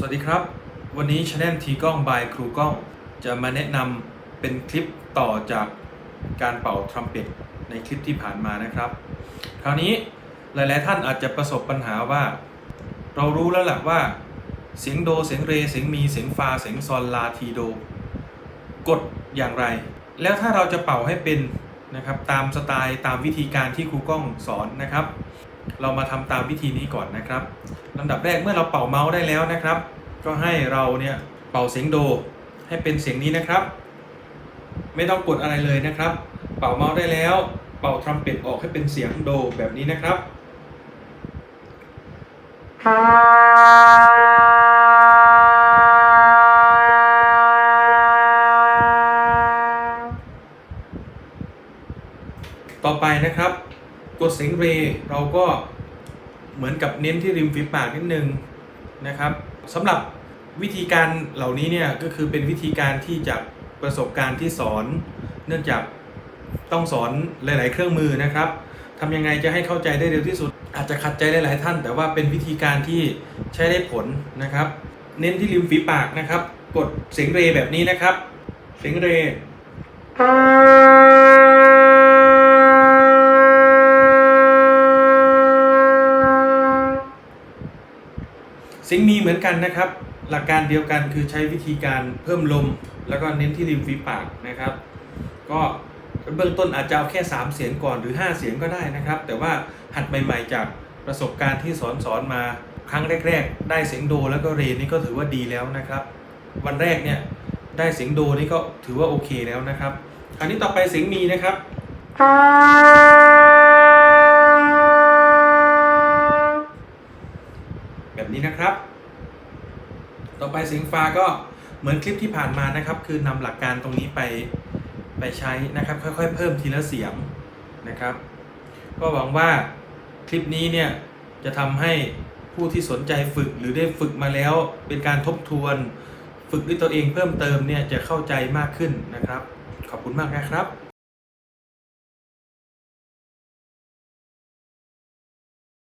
สวัสดีครับ วันนี้ช anel ทีกล้อง by ครูกล้อง จะมาแนะนำเป็นคลิปต่อจากการเป่าทรัมเป็ตในคลิปที่ผ่านมานะครับ คราวนี้หลาย ๆ ท่านอาจจะประสบปัญหาว่า เรารู้แล้วแหละว่า เสียงโดเสียงเร เสียงมีเสียงฟาเสียงซอลลาทีโด กดอย่างไร แล้วถ้าเราจะเป่าให้เป็นนะครับตามสไตล์ตามวิธีการที่ครูกล้องสอนนะครับ เรามาทำตามวิธีนี้ก่อนนะครับลำดับแรกเมื่อเราเป่าเมาส์ได้แล้วนะครับ ก็ให้เราเนี่ยเป่าเสียงโดให้เป็นเสียงนี้นะครับ ไม่ต้องกดอะไรเลยนะครับ เป่าเมาส์ได้แล้ว เป่าทรัมเป็ตออกให้เป็นเสียงโดแบบนี้นะครับต่อไปนะครับ กดเสียงเรเราก็เหมือนกับเน้นที่ริมฝีปากนิดนึงนะครับสำหรับวิธีการเหล่านี้เนี่ยก็คือเป็นวิธีการที่จากประสบการณ์ที่สอน เนื่องจากต้องสอนหลาย ๆ เครื่องมือนะครับทำยังไงจะให้เข้าใจได้เร็วที่สุด อาจจะขัดใจหลาย ๆ ท่าน แต่ว่าเป็นวิธีการที่ใช้ได้ผลนะครับ เน้นที่ริมฝีปากนะครับ กดเสียงเรแบบนี้นะครับ เสียงเร สียงมีเหมือนกันนะครับ หลักการเดียวกันคือใช้วิธีการเพิ่มลม แล้วก็เน้นที่ริมฝีปากนะครับ ก็เบื้องต้นอาจจะเอาแค่ 3 เสียงก่อนหรือ 5 เสียงก็ได้นะครับ แต่ว่าหัดใหม่ๆ จากประสบการณ์ที่สอนสอนมาครั้งแรก ๆ ได้เสียงโดแล้วก็เรนี่ก็ถือว่าดีแล้วนะครับ วันแรกเนี่ยได้เสียงโดนี่ก็ถือว่าโอเคแล้วนะครับ คราวนี้ต่อไปเสียงมีนะครับ แบบนี้นะครับ ต่อไปสียงฟ้าก็เหมือนคลิปที่ผ่านมานะครับ คือนำหลักการตรงนี้ไปไปใช้นะครับ ค่อยๆ เพิ่มทีละเสียงนะครับ ก็หวังว่าคลิปนี้เนี่ยจะทำให้ผู้ที่สนใจฝึกหรือได้ฝึกมาแล้วเป็นการทบทวน ฝึกด้วยตัวเองเพิ่มเติมเนี่ยจะเข้าใจมากขึ้นนะครับ ขอบคุณมากนะครับ